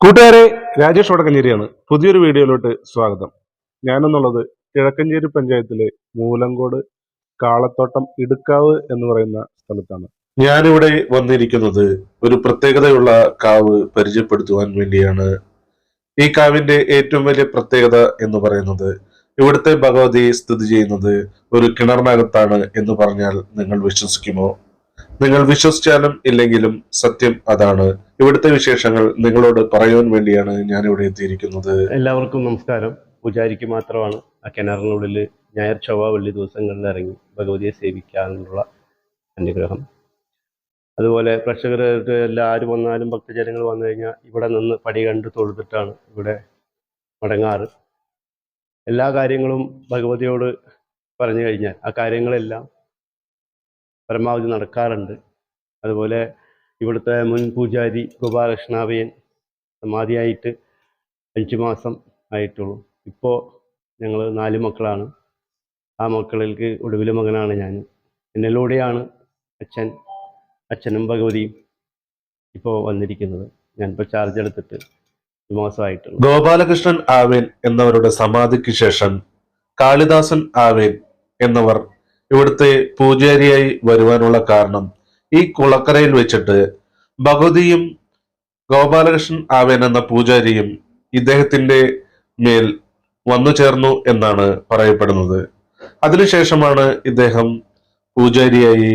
കൂട്ടുകാരെ രാജേഷ് വടക്കഞ്ചേരിയാണ്. പുതിയൊരു വീഡിയോയിലോട്ട് സ്വാഗതം. ഞാനെന്നുള്ളത് കിഴക്കഞ്ചേരി പഞ്ചായത്തിലെ മൂലങ്കോട് കാളത്തോട്ടം ഇടുക്കാവ് എന്ന് പറയുന്ന സ്ഥലത്താണ്. ഞാനിവിടെ വന്നിരിക്കുന്നത് ഒരു പ്രത്യേകതയുള്ള കാവ് പരിചയപ്പെടുത്തുവാൻ വേണ്ടിയാണ്. ഈ കാവിന്റെ ഏറ്റവും വലിയ പ്രത്യേകത എന്ന് പറയുന്നത് ഇവിടുത്തെ ഭഗവതി സ്ഥിതി ചെയ്യുന്നത് ഒരു കിണറിനകത്താണ് എന്ന് പറഞ്ഞാൽ നിങ്ങൾ വിശ്വസിക്കുമോ? നിങ്ങൾ വിശ്വസിച്ചാലും ഇല്ലെങ്കിലും സത്യം അതാണ്. ഇവിടുത്തെ വിശേഷങ്ങൾ നിങ്ങളോട് പറയാൻ വേണ്ടിയാണ് ഞാൻ ഇവിടെ എത്തിയിരിക്കുന്നത്. എല്ലാവർക്കും നമസ്കാരം. പൂജാരിക്ക് മാത്രമാണ് ആ കിണറിനുള്ളിൽ ഞായർ ചൊവ്വ വെള്ളി ദിവസങ്ങളിൽ ഇറങ്ങി ഭഗവതിയെ സേവിക്കാനുള്ള അനുഗ്രഹം. അതുപോലെ പ്രേക്ഷകർക്ക് എല്ലാവരും വന്നാലും ഭക്തജനങ്ങൾ വന്നു കഴിഞ്ഞാൽ ഇവിടെ നിന്ന് പടി കണ്ട് തൊഴുതിട്ടാണ് ഇവിടെ മടങ്ങാറ്. എല്ലാ കാര്യങ്ങളും ഭഗവതിയോട് പറഞ്ഞു കഴിഞ്ഞാൽ ആ കാര്യങ്ങളെല്ലാം പരമാവധി നടക്കാറുണ്ട്. അതുപോലെ ഇവിടുത്തെ മുൻ പൂജാരി ഗോപാലകൃഷ്ണാവയൻ സമാധിയായിട്ട് അഞ്ച് മാസം ആയിട്ടുള്ളൂ. ഇപ്പോൾ ഞങ്ങൾ നാല് മക്കളാണ്. ആ മക്കളിലേക്ക് ഒടുവിലെ മകനാണ് ഞാൻ എന്നിലൂടെയാണ് അച്ഛൻ അച്ഛനും ഭഗവതിയും ഇപ്പോൾ വന്നിരിക്കുന്നത്. ഞാനിപ്പോൾ ചാർജ് എടുത്തിട്ട് ഒരു മാസമായിട്ടുള്ളൂ ഗോപാലകൃഷ്ണൻ ആവേൻ എന്നവരുടെ സമാധിക്ക് ശേഷം കാളിദാസൻ ആവേൻ എന്നവർ ഇവിടുത്തെ പൂജാരിയായി വരുവാനുള്ള കാരണം ഈ കുളക്കരയിൽ വെച്ചിട്ട് ഭഗവതിയും ഗോപാലകൃഷ്ണൻ ആവേൻ എന്ന പൂജാരിയും ഇദ്ദേഹത്തിന്റെ മേൽ വന്നു ചേർന്നു എന്നാണ് പറയപ്പെടുന്നത്. അതിനുശേഷമാണ് ഇദ്ദേഹം പൂജാരിയായി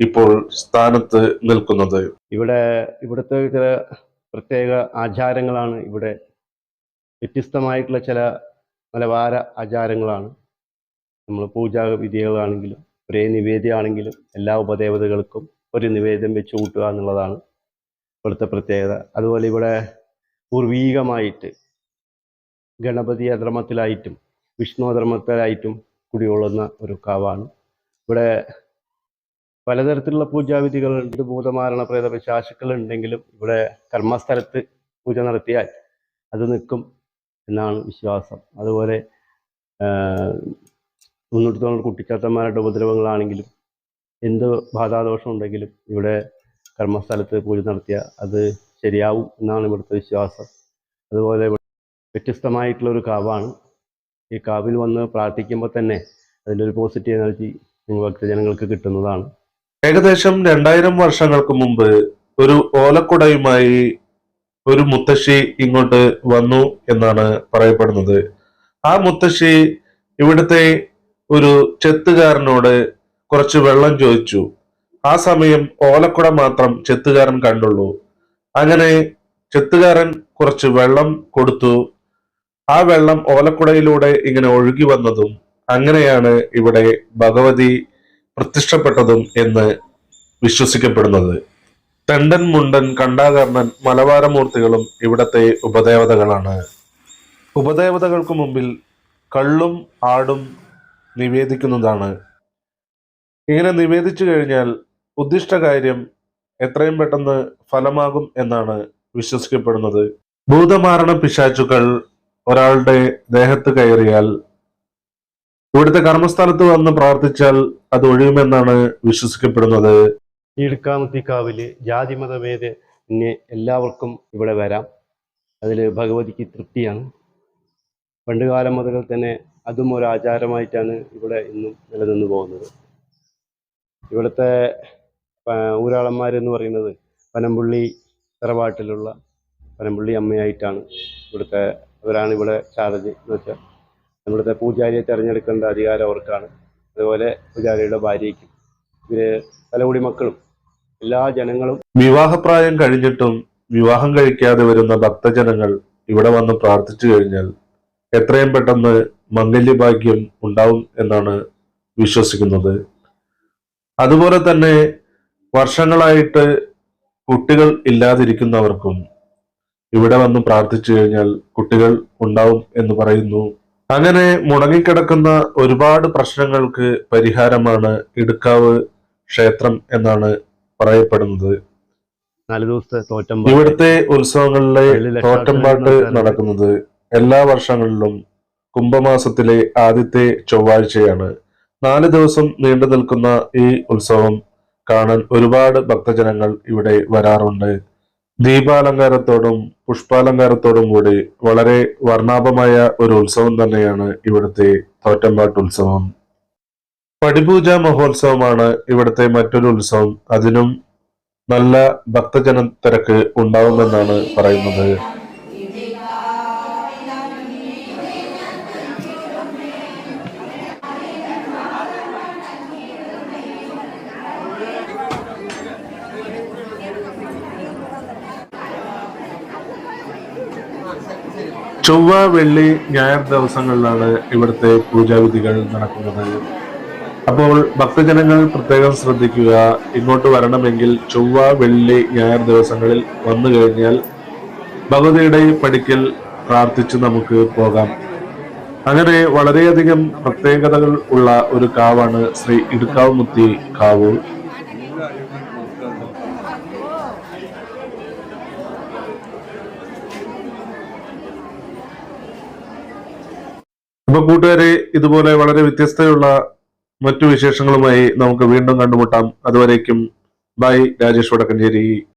ഇപ്പോൾ സ്ഥാനത്ത് നിൽക്കുന്നത്. ഇവിടെ ഇവിടുത്തെ ചില പ്രത്യേക ആചാരങ്ങളാണ് ഇവിടെ വ്യത്യസ്തമായിട്ടുള്ള ചില മലബാര ആചാരങ്ങളാണ്. നമ്മൾ പൂജാ വിധികളാണെങ്കിലും ഒരേ നിവേദ്യമാണെങ്കിലും എല്ലാ ഉപദേവതകൾക്കും ഒരു നിവേദ്യം വെച്ച് കൂട്ടുക എന്നുള്ളതാണ് ഇവിടുത്തെ പ്രത്യേകത. അതുപോലെ ഇവിടെ പൂർവീകമായിട്ട് ഗണപതി അധർമ്മത്തിലായിട്ടും വിഷ്ണു അധർമ്മത്തിലായിട്ടും കുടികൊള്ളുന്ന ഒരു കാവാണ്. ഇവിടെ പലതരത്തിലുള്ള പൂജാവിധികളുണ്ട് ഭൂതമാരണ പ്രേത പിശാചുക്കൾ ഉണ്ടെങ്കിലും ഇവിടെ കർമ്മസ്ഥലത്ത് പൂജ നടത്തിയാൽ അത് നിൽക്കും എന്നാണ് വിശ്വാസം. അതുപോലെ മുന്നൂറ്റി തൊണ്ണൂറ് കുട്ടിച്ചാത്തന്മാരുടെ ഉപദ്രവങ്ങളാണെങ്കിലും എന്ത് ബാധാദോഷം ഉണ്ടെങ്കിലും ഇവിടെ കർമ്മസ്ഥലത്ത് പൂജ നടത്തിയാൽ അത് ശരിയാവും എന്നാണ് ഇവിടുത്തെ വിശ്വാസം. അതുപോലെ വ്യത്യസ്തമായിട്ടുള്ള ഒരു കാവാണ്. ഈ കാവിൽ വന്ന് പ്രാർത്ഥിക്കുമ്പോൾ തന്നെ അതിന്റെ ഒരു പോസിറ്റീവ് എനർജി ഭക്തജനങ്ങൾക്ക് കിട്ടുന്നതാണ്. ഏകദേശം രണ്ടായിരം വർഷങ്ങൾക്ക് മുമ്പ് ഒരു ഓലക്കുടയുമായി ഒരു മുത്തശ്ശി ഇങ്ങോട്ട് വന്നു എന്നാണ് പറയപ്പെടുന്നത്. ആ മുത്തശ്ശി ഇവിടുത്തെ ഒരു ചെത്തുകാരനോട് കുറച്ച് വെള്ളം ചോദിച്ചു. ആ സമയം ഓലക്കുട മാത്രം ചെത്തുകാരൻ കണ്ടുള്ളൂ. അങ്ങനെ ചെത്തുകാരൻ കുറച്ച് വെള്ളം കൊടുത്തു. ആ വെള്ളം ഓലക്കുടയിലൂടെ ഇങ്ങനെ ഒഴുകി വന്നതും അങ്ങനെയാണ് ഇവിടെ ഭഗവതി പ്രത്യക്ഷപ്പെട്ടതും എന്ന് വിശ്വസിക്കപ്പെടുന്നത്. തെണ്ടൻ മുണ്ടൻ കണ്ടാകർണൻ മലബാരമൂർത്തികളും ഇവിടത്തെ ഉപദേവതകളാണ്. ഉപദേവതകൾക്ക് മുമ്പിൽ കള്ളും ആടും നിവേദിക്കുന്നതാണ്. ഇങ്ങനെ നിവേദിച്ചു കഴിഞ്ഞാൽ ഉദ്ദിഷ്ട കാര്യം എത്രയും പെട്ടെന്ന് ഫലമാകും എന്നാണ് വിശ്വസിക്കപ്പെടുന്നത്. ഭൂതമാരണ പിശാചുക്കൾ ഒരാളുടെ ദേഹത്ത് കയറിയാൽ ഇവിടുത്തെ കർമ്മസ്ഥലത്ത് വന്ന് പ്രാർത്ഥിച്ചാൽ അത് ഒഴിയുമെന്നാണ് വിശ്വസിക്കപ്പെടുന്നത്. ഈടുക്കാമത്തിക്കാവിൽ ജാതിമതഭേദ എല്ലാവർക്കും ഇവിടെ വരാം. അതിൽ ഭഗവതിക്ക് തൃപ്തിയാണ്. പണ്ടുകാലം മുതൽ തന്നെ അതും ഒരു ആചാരമായിട്ടാണ് ഇവിടെ ഇന്നും നിലനിന്ന് പോകുന്നത്. ഇവിടുത്തെ ഊരാളന്മാരെന്ന് പറയുന്നത് പനമ്പുള്ളി തറവാട്ടിലുള്ള പനമ്പുള്ളി അമ്മയായിട്ടാണ് ഇവിടുത്തെ അവരാണ് ഇവിടെ ചാർജ് എന്ന് വെച്ചാൽ ഇവിടുത്തെ പൂജാരിയെ തിരഞ്ഞെടുക്കേണ്ട അധികാരം അവർക്കാണ്. അതുപോലെ പൂജാരിയുടെ ഭാര്യയ്ക്കും ഇവർ തലമുടി മക്കളും എല്ലാ ജനങ്ങളും വിവാഹപ്രായം കഴിഞ്ഞിട്ടും വിവാഹം കഴിക്കാതെ വരുന്ന ഭക്തജനങ്ങൾ ഇവിടെ വന്ന് പ്രാർത്ഥിച്ചു കഴിഞ്ഞാൽ എത്രയും പെട്ടെന്ന് മംഗല്യഭാഗ്യം ഉണ്ടാവും എന്നാണ് വിശ്വസിക്കുന്നത്. അതുപോലെ തന്നെ വർഷങ്ങളായിട്ട് കുട്ടികൾ ഇല്ലാതിരിക്കുന്നവർക്കും ഇവിടെ വന്ന് പ്രാർത്ഥിച്ചു കഴിഞ്ഞാൽ കുട്ടികൾ ഉണ്ടാവും എന്ന് പറയുന്നു. അങ്ങനെ മുടങ്ങിക്കിടക്കുന്ന ഒരുപാട് പ്രശ്നങ്ങൾക്ക് പരിഹാരമാണ് ഇടുക്കാവ് ക്ഷേത്രം എന്നാണ് പറയപ്പെടുന്നത്. ഇവിടുത്തെ ഉത്സവങ്ങളിലെ തോറ്റമ്പാട്ട് നടക്കുന്നത് എല്ലാ വർഷങ്ങളിലും കുംഭമാസത്തിലെ ആദ്യത്തെ ചൊവ്വാഴ്ചയാണ് നാല് ദിവസം നീണ്ടു നിൽക്കുന്ന ഈ ഉത്സവം കാണാൻ ഒരുപാട് ഭക്തജനങ്ങൾ ഇവിടെ വരാറുണ്ട്. ദീപാലങ്കാരത്തോടും പുഷ്പാലങ്കാരത്തോടും കൂടി വളരെ വർണാഭമായ ഒരു ഉത്സവം തന്നെയാണ് ഇവിടുത്തെ തോറ്റമ്പാട്ട് ഉത്സവം. പടിപൂജ മഹോത്സവമാണ് ഇവിടുത്തെ മറ്റൊരു ഉത്സവം. അതിനും നല്ല ഭക്തജന തിരക്ക് ഉണ്ടാവുമെന്നാണ് പറയുന്നത്. ചൊവ്വ വെള്ളി ഞായർ ദിവസങ്ങളിലാണ് ഇവിടുത്തെ പൂജാവിധികൾ നടക്കുന്നത്. അപ്പോൾ ഭക്തജനങ്ങൾ പ്രത്യേകം ശ്രദ്ധിക്കുക. ഇങ്ങോട്ട് വരണമെങ്കിൽ ചൊവ്വ വെള്ളി ഞായർ ദിവസങ്ങളിൽ വന്നു കഴിഞ്ഞാൽ ഭഗവതിയുടെ പടിക്കൽ പ്രാർത്ഥിച്ച് നമുക്ക് പോകാം. അങ്ങനെ വളരെയധികം പ്രത്യേകതകൾ ഉള്ള ഒരു കാവാണ് ശ്രീ ഇടുക്കാവ് മുത്തി കാവ് അപ്പൊ കൂട്ടുകാരെ ഇതുപോലെ വളരെ വ്യത്യസ്തയുള്ള മറ്റു വിശേഷങ്ങളുമായി നമുക്ക് വീണ്ടും കണ്ടുമുട്ടാം. അതുവരേക്കും ബൈ രാജേഷ് വടക്കഞ്ചേരി.